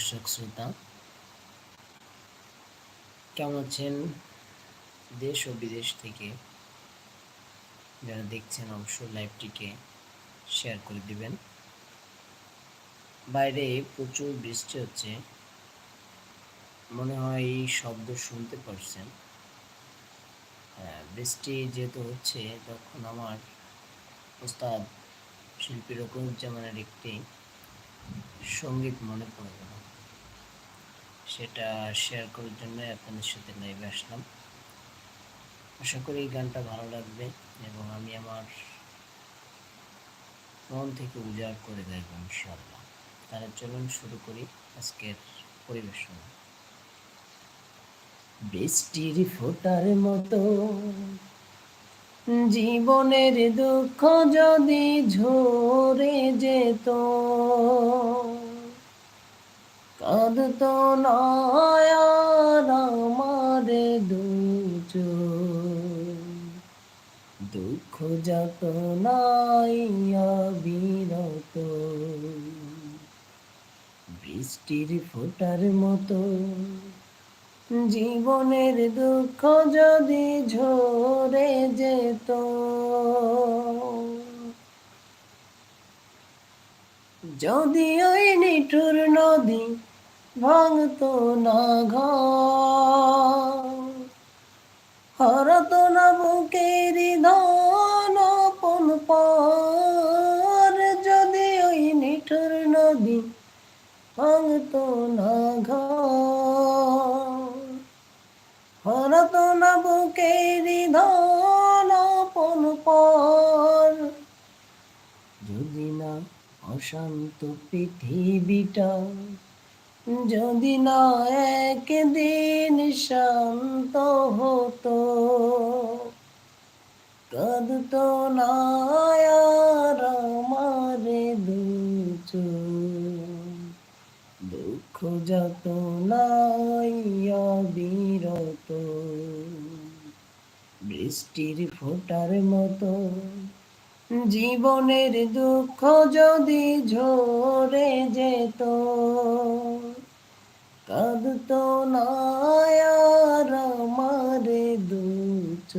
দর্শক শ্রোতা কেমন আছেন দেশ ও বিদেশ থেকে? যারা দেখছেন অবশ্যই লাইভটিকে শেয়ার করে দিবেন। বাইরে প্রচুর বৃষ্টি হচ্ছে। মনে হয় এই শব্দ শুনতে পারছেন। হ্যাঁ, বৃষ্টি যেহেতু হচ্ছে তখন আমার ওস্তাদ শিল্পী রকমুজ্জামানের একটি সংগীত মনে পড়ে গেল। সেটা শেয়ার করার জন্য আপনাদের সাথে লাইভে আসলাম। আশা করি এই গানটা ভালো লাগবে এবং আমি আমার মন থেকে উজাড় করে গাইব ইনশাআল্লাহ। তাহলে চলুন শুরু করি আজকের পরিবেশন। বৃষ্টির ফোটার মতো জীবনের দুঃখ যদি ঝরে যেত কাঁদত নয়ার আমার দুচ দুঃখ যত নাইয়া বিরত বৃষ্টির ফোটার মতো জীবনের দুঃখ যদি ঝরে যেত। যদি ওই নিঠুর নদী ভাঙত না হরত না বুকের ধন পন যদি ওই নিঠুর নদী ভাঙত না হরত না বুকের ধন পন যদি না অশান্ত পৃথিবীটা যদি না একদিন শান্ত হতো, কদত না আমারে দুচ দুঃখ যত নাইয়া বিরত বৃষ্টির ফোটার মতো। জীবনের দুঃখ যদি ঝরে যেত কাঁদত নায়ার আমারে দুচ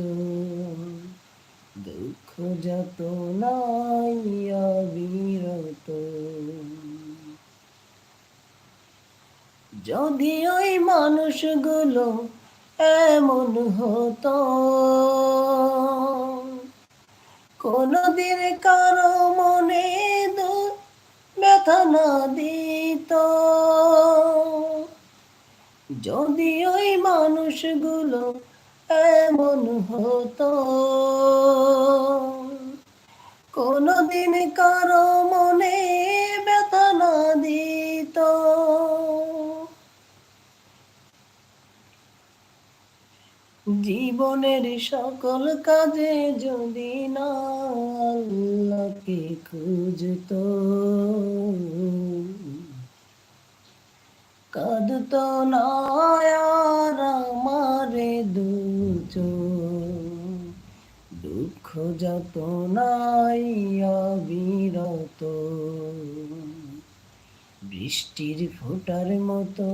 দুঃখ যত নাইয়া বিরত যদি ওই মানুষগুলো এমন হতো, কোনদিন কারও মনে যদি ওই মানুষগুলো এমন হতো, কোনদিন কারও মনে ব্যথা না দিত। জীবনের সকল কাজে যদি না আল্লাহকে খুঁজত, কাঁদত না যত নাই বিরত বৃষ্টির ফোটার মতো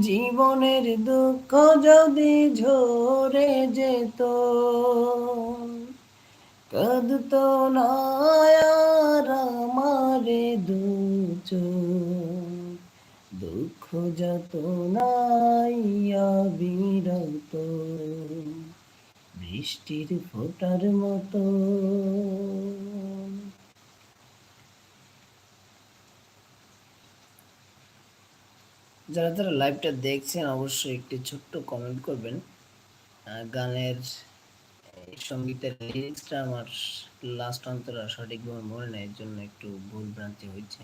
জীবনের দুঃখ যদি ঝরে যেত, কদত নায়ার দুচ দুঃখ যত নাইয়া বিরত বৃষ্টির ফোটার মতো। যারা যারা লাইভটা দেখছেন, অবশ্যই একটি ছোট্ট কমেন্ট করবেন। গানের সঙ্গীতের লিরিক্সটা আমার লাস্ট অন্তরা সঠিকভাবে মনে নেয় এর জন্য একটু ভুল ভ্রান্তি হয়েছে।